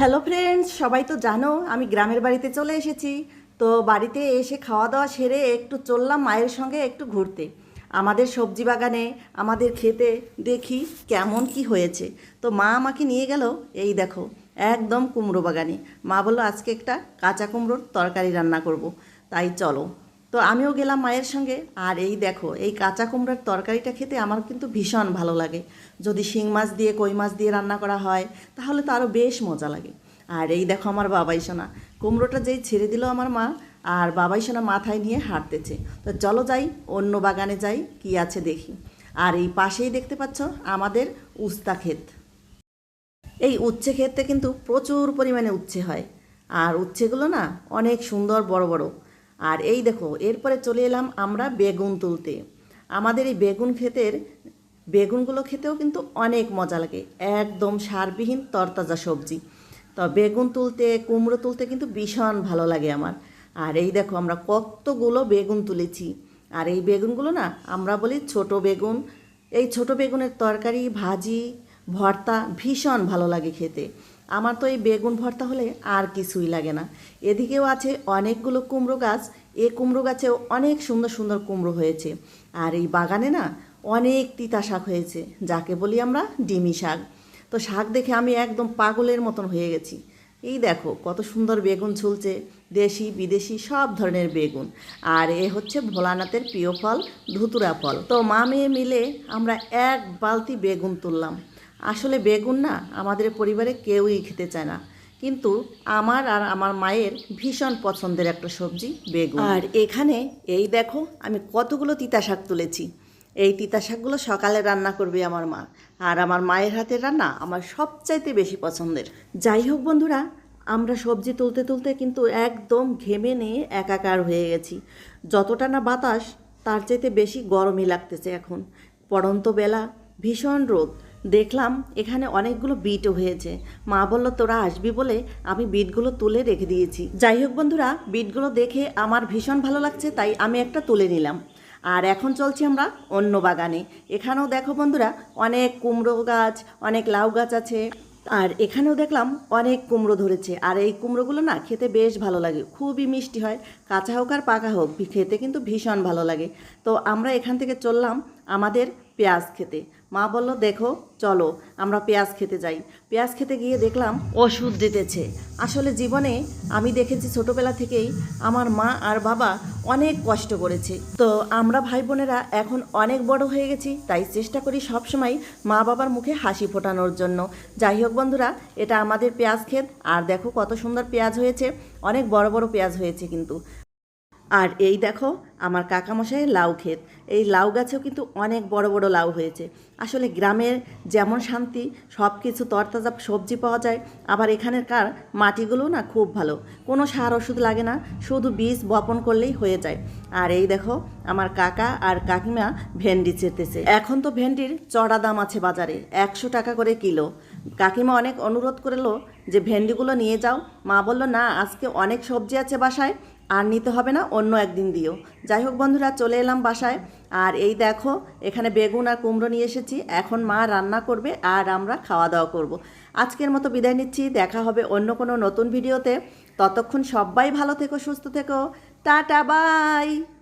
Hello friends সবাই তো জানো, আমি গ্রামের বাড়িতে চলে এসেছি। তো বাড়িতে এসে খাওয়া দাওয়া সেরে একটু চললাম মায়ের সঙ্গে একটু ঘুরতে। আমাদের সবজি বাগানে, আমাদের খেতে দেখি কেমন কি হয়েছে। তো মা আমাকে নিয়ে গেল, এই দেখো, একদম কুমড়ো বাগানে। মা বলল, আজকে একটা কাঁচা কুমড়োর তরকারি রান্না করব। তাই চলো। তো আমিও গেলাম মায়ের সঙ্গে। আর এই দেখো, এই কাঁচা কুমড়ার তরকারিটা খেতে আমার কিন্তু ভীষণ ভালো লাগে। যদি শিং মাছ দিয়ে, কই মাছ দিয়ে রান্না করা হয়, তাহলে তো আরও বেশ মজা লাগে। আর এই দেখো আমার বাবাই সোনা, কুমড়োটা যেই ছেড়ে দিল আমার মা, আর বাবাই সোনা মাথায় নিয়ে হাঁটতেছে। তো চলো যাই, অন্য বাগানে যাই, কি আছে দেখি। আর এই পাশেই দেখতে পাচ্ছ আমাদের উস্তা ক্ষেত। এই উচ্ছে ক্ষেতে কিন্তু প্রচুর পরিমাণে উচ্ছে হয়। আর উচ্ছেগুলো না অনেক সুন্দর বড় বড়। আর এই দেখো, এরপরে চলে এলাম আমরা বেগুন তুলতে। আমাদের এই বেগুন ক্ষেতের, বেগুনগুলো খেতেও কিন্তু অনেক মজা লাগে, একদম সারবিহীন তরতাজা সবজি। তো বেগুন তুলতে, কুমড়ো তুলতে কিন্তু ভীষণ ভালো লাগে আমার। আর এই দেখো, আমরা কতগুলো বেগুন তুলেছি। আর এই বেগুনগুলো না, আমরা বলি ছোট বেগুন। এই ছোট বেগুনের তরকারি, ভাজি, ভর্তা ভীষণ ভালো লাগে খেতে। আমার তো এই বেগুন ভর্তা হলে আর কিছুই লাগে না। এদিকেও আছে অনেকগুলো কুমড়ো গাছ। এ কুমড়ো গাছেও অনেক সুন্দর সুন্দর কুমড়ো হয়েছে। আর এই বাগানে না অনেক তিতা শাক হয়েছে, যাকে বলি আমরা ডিমি শাক। তো শাক দেখে আমি একদম পাগলের মতন হয়ে গেছি। এই দেখো কত সুন্দর বেগুন ঝুলছে দেশি বিদেশি সব ধরনের বেগুন। আর এ হচ্ছে ভোলানাথের প্রিয় ফল, ধুতুরা ফল। তো মা মেয়ে মিলে আমরা এক বালতি বেগুন তুললাম। আসলে বেগুন না আমাদের পরিবারে কেউই খেতে চায় না। কিন্তু আমার আর আমার মায়ের ভীষণ পছন্দের একটা সবজি বেগুন। আর এখানে এই দেখো, আমি কতগুলো তিতা শাক তুলেছি। এই তিতা শাকগুলো সকালে রান্না করবে আমার মা। আর আমার মায়ের হাতের রান্না আমার সবচাইতে বেশি পছন্দের। যাই হোক বন্ধুরা, আমরা সবজি তুলতে তুলতে কিন্তু একদম ঘেমে নিয়ে একাকার হয়ে গেছি। যতটা না বাতাস, তার চাইতে বেশি গরমই লাগতেছে এখন। পড়ন্ত বেলা ভীষণ রোদ। দেখলাম এখানে অনেকগুলো বিটও হয়েছে। মা বলল, তোরা আসবি বলে আমি বিটগুলো তুলে রেখে দিয়েছি। যাই হোক বন্ধুরা বিটগুলো দেখে আমার ভীষণ ভালো লাগছে, তাই আমি একটা তুলে নিলাম। আর এখন চলছি আমরা অন্য বাগানে। এখানেও দেখো বন্ধুরা, অনেক কুমড়ো গাছ, অনেক লাউ গাছ আছে। আর এখানেও দেখলাম অনেক কুমড়ো ধরেছে। আর এই কুমড়োগুলো না খেতে বেশ ভালো লাগে, খুবই মিষ্টি হয়। কাঁচা হোক আর পাকা হোক, খেতে কিন্তু ভীষণ ভালো লাগে। তো আমরা এখান থেকে চললাম আমাদের পেঁয়াজ খেতে। মা বলল, দেখো, চলো, আমরা পেঁয়াজ খেতে যাই। পেঁয়াজ খেতে গিয়ে দেখলাম, ওষুধ দিতেছে। আসলে জীবনে আমি দেখেছি ছোটোবেলা থেকেই আমার মা আর বাবা অনেক কষ্ট করেছে। তো আমরা ভাই বোনেরা এখন অনেক বড় হয়ে গেছি, তাই চেষ্টা করি সবসময় মা বাবার মুখে হাসি ফোটানোর জন্য। যাই হোক বন্ধুরা, এটা আমাদের পেঁয়াজ ক্ষেত। আর দেখো কত সুন্দর পেঁয়াজ হয়েছে। অনেক বড় বড় পেঁয়াজ হয়েছে কিন্তু। আর এই দেখো, আমার কাকামশাইয়ের লাউ ক্ষেত। এই লাউ গাছেও কিন্তু অনেক বড় বড় লাউ হয়েছে। আসলে গ্রামের যেমন শান্তি সব কিছু তরতাজা সবজি পাওয়া যায়। আবার এখানেরকার মাটিগুলো না খুব ভালো। কোনো সার ওষুধ লাগে না, শুধু বীজ বপন করলেই হয়ে যায়। আর এই দেখো, আমার কাকা আর কাকিমা ভেন্ডি চেতেছে। এখন তো ভেন্ডির চড়া দাম আছে বাজারে, একশো টাকা করে কিলো। কাকিমা অনেক অনুরোধ করল যে ভেন্ডিগুলো নিয়ে যাও। মা বলল, না, আজকে অনেক সবজি আছে বাসায় আর নিতে হবে না, অন্য একদিন দিও। যাই হোক বন্ধুরা, চলে এলাম বাসায়। আর এই দেখো, এখানে বেগুন আর কুমড়ো নিয়ে এসেছি। এখন মা রান্না করবে আর আমরা খাওয়া দাওয়া করব। আজকের মতো বিদায় নিচ্ছি, দেখা হবে অন্য কোনো নতুন ভিডিওতে। ততক্ষণ সবাই ভালো থেকো, সুস্থ থেকো। Tata, bye!